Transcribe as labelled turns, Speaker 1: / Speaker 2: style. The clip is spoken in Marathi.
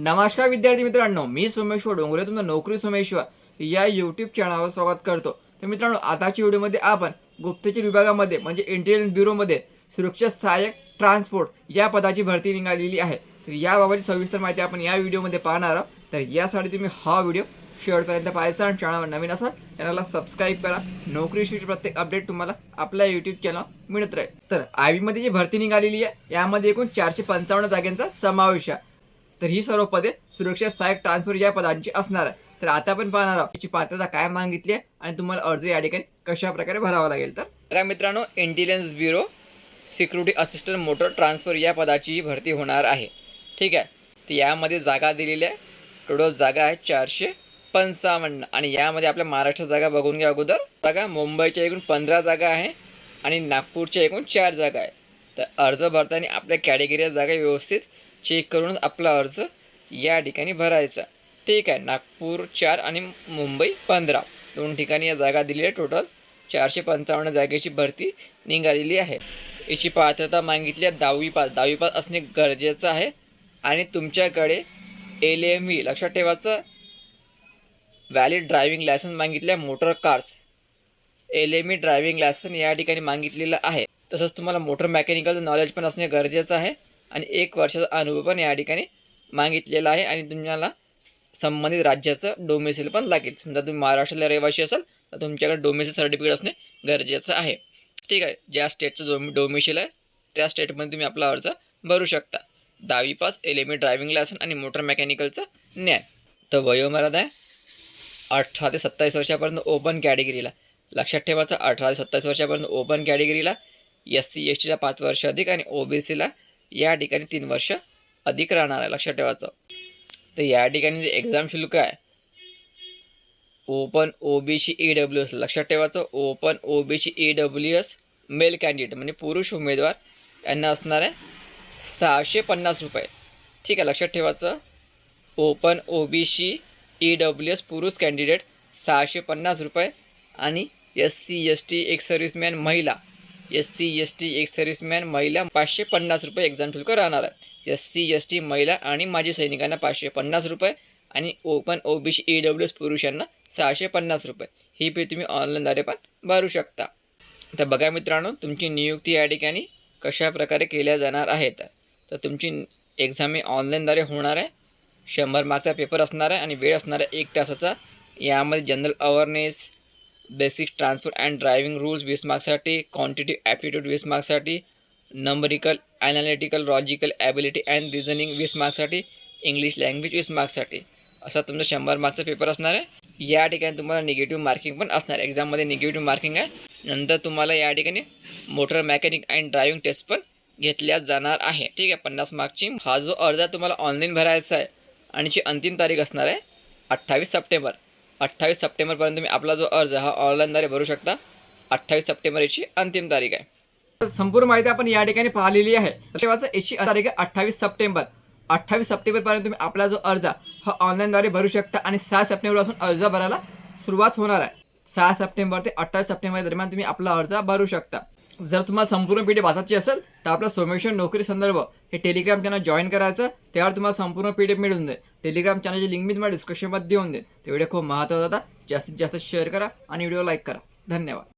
Speaker 1: नमस्कार विद्यार्थी मित्रांनो मी सोमेश्वर डोंगरे तुमचं नोकरी सोमेश्वर या यूट्यूब चॅनलवर स्वागत करतो. तर मित्रांनो आताच्या व्हिडिओमध्ये आपण गुप्तचर विभागामध्ये म्हणजे इंटेलिजन्स ब्युरोमध्ये सुरक्षा सहाय्यक ट्रान्सपोर्ट या पदाची भरती निघालेली आहे. तर याबाबतची सविस्तर माहिती आपण या व्हिडिओमध्ये पाहणार आहोत. तर यासाठी तुम्ही हा व्हिडिओ शेवटपर्यंत पाहायचा आणि चॅनलवर नवीन असाल चॅनलला सबस्क्राईब करा. नोकरीशी प्रत्येक अपडेट तुम्हाला आपल्या यूट्यूब चॅनल मिळत राहील. तर आयमध्ये जी भरती निघालेली आहे यामध्ये एकूण चारशे पंचावन्न जागांचा समावेश आहे. तर ही सर्व पदे सुरक्षा सहाय्यक ट्रान्सफर या पदांची असणार आहे. तर आता आपण पाहणार आहोत याची पात्रता काय मागितली आहे आणि तुम्हाला अर्ज या ठिकाणी कशा प्रकारे भरावा लागेल तर? काय मित्रांनो intelligence bureau security assistant motor transfer या पदाचीही भरती होणार आहे. ठीक आहे? तर यामध्ये जागा दिलेल्या आहे. टोटल जागा आहे चारशे पंचावन्न. आणि यामध्ये आपल्या महाराष्ट्र जागा बघून घ्या अगोदर. जागा मुंबईच्या एकूण पंधरा जागा आहे आणि नागपूरच्या एकूण चार जागा आहे. तर अर्ज भरताना आपल्या कॅटेगरीच्या जागा व्यवस्थित चेक करूनच आपला अर्ज या ठिकाणी भरायचा. ठीक आहे. नागपूर चार आणि मुंबई पंधरा. दोन ठिकाणी या जागा दिलेल्या आहे टोटल चारशे पंचावन्न जागेची भरती निघालेली आहे. याची पात्रता मागितली आहे दहावी पास दहावी पास असणे गरजेचं आहे. आणि तुमच्याकडे एल एम व्ही लक्षात ठेवायचं. व्हॅलिड ड्रायव्हिंग लायसन्स मागितलं आहे motor cars L M E driving licence या ठिकाणी मागितलेलं आहे. तसंच तुम्हाला मोटर मेकॅनिकलचं नॉलेज पण असणे गरजेचं आहे. आणि एक वर्षाचा अनुभव पण या ठिकाणी मागितलेला आहे. आणि तुम्हाला संबंधित राज्याचं डोमेसिल पण लागेल. समजा तुम्ही महाराष्ट्राला रहिवासी असाल तर तुमच्याकडे डोमेसिल सर्टिफिकेट असणे गरजेचं आहे. ठीक आहे. ज्या स्टेटचं जो डोमेशिल आहे त्या स्टेटमध्ये तुम्ही आपला अर्ज भरू शकता. दहावी pass L M A driving licence आणि मोटर मेकॅनिकलचं न्याय तर वयोमर्यादा आहे अठरा ते सत्तावीस वर्षापर्यंत ओपन कॅटेगरीला लक्षात ठेवायचं अठरा ते सत्तावीस वर्षापर्यंत ओपन कॅटेगरीला एस सी एस टीला पाच वर्ष अधिक आणि ओ बी सीला या ठिकाणी तीन वर्ष अधिक राहणार आहे. लक्षात ठेवायचं. तर या ठिकाणी जे एक्झाम शुल्क आहे open O B C E W S लक्षात ठेवायचं. Open O B C E W S male candidate म्हणजे पुरुष उमेदवार यांना असणार आहे सहाशे पन्नास रुपये. ठीक आहे लक्षात ठेवायचं. Open O B C E W S पुरुष कॅन्डिडेट सहाशे पन्नास रुपये आणि एस सी एस टी एक सर्व्हिसमॅन महिला एस सी एस टी एक सर्व्हिसमॅन महिला पाचशे पन्नास रुपये एक्झाम शुल्क राहणार आहे. एस सी एस टी महिला आणि माजी सैनिकांना पाचशे पन्नास रुपये आणि open O B C E W S पुरुषांना सहाशे पन्नास रुपये. ही फी तुम्ही ऑनलाईनद्वारे पण भरू शकता. तर बघा मित्रांनो तुमची नियुक्ती या ठिकाणी कशा प्रकारे केल्या जाणार आहेत? तर तुमची एक्झाम ही ऑनलाईनद्वारे होणार आहे. शंभर मार्कचा पेपर असणार आहे आणि वेळ असणार आहे एक तासाचा. यामध्ये general awareness basic transport and driving rules वीस मार्क्ससाठी क्वांटिटिव्ह ॲप्टिट्यूड वीस मार्क्ससाठी numerical analytical logical ability and reasoning वीस मार्क्ससाठी इंग्लिश लँग्वेज वीस मार्क्ससाठी असा तुमचा शंभर मार्क्सचा पेपर असणार आहे. या ठिकाणी तुम्हाला निगेटिव्ह मार्किंग पण असणार आहे. एक्झाममध्ये निगेटिव्ह मार्किंग आहे. नंतर तुम्हाला या ठिकाणी motor mechanic and driving test पण घेतल्या जाणार आहे. ठीक आहे पन्नास मार्कची हा जो अर्ज तुम्हाला ऑनलाईन भरायचा आहे आणि जी अंतिम तारीख असणार आहे अठ्ठावीस सप्टेंबर. अठ्ठावीस सप्टेंबरपर्यंत तुम्ही आपला जो अर्ज हा ऑनलाईनद्वारे भरू शकता. अठ्ठावीस सप्टेंबर याची अंतिम तारीख आहे. संपूर्ण माहिती आपण या ठिकाणी पाहिलेली आहे. तेव्हाच याची तारीख आहे अठ्ठावीस सप्टेंबर. अठ्ठावीस सप्टेंबरपर्यंत तुम्ही आपला जो अर्ज हा ऑनलाईनद्वारे भरू शकता आणि सहा सप्टेंबरपासून अर्ज भरायला सुरुवात होणार आहे. सहा सप्टेंबर ते अठ्ठावीस सप्टेंबर दरम्यान तुम्ही आपला अर्ज भरू शकता. जर तुम्हाला संपूर्ण पी डी वाचायची असेल तर आपला सोमेश्वर नोकरी संदर्भ हे टेलिग्राम चॅनल जॉईन करायचं. त्यावर तुम्हाला संपूर्ण पी डी एफ मिळून जाईल. टेलिग्राम चॅनलची लिंक मी तुम्हाला डिस्क्रिप्शनमध्ये देऊन देईल ते व्हिडिओ खूप महत्त्वाचा होता. जास्तीत जास्त शेअर करा आणि व्हिडिओ लाईक करा. धन्यवाद.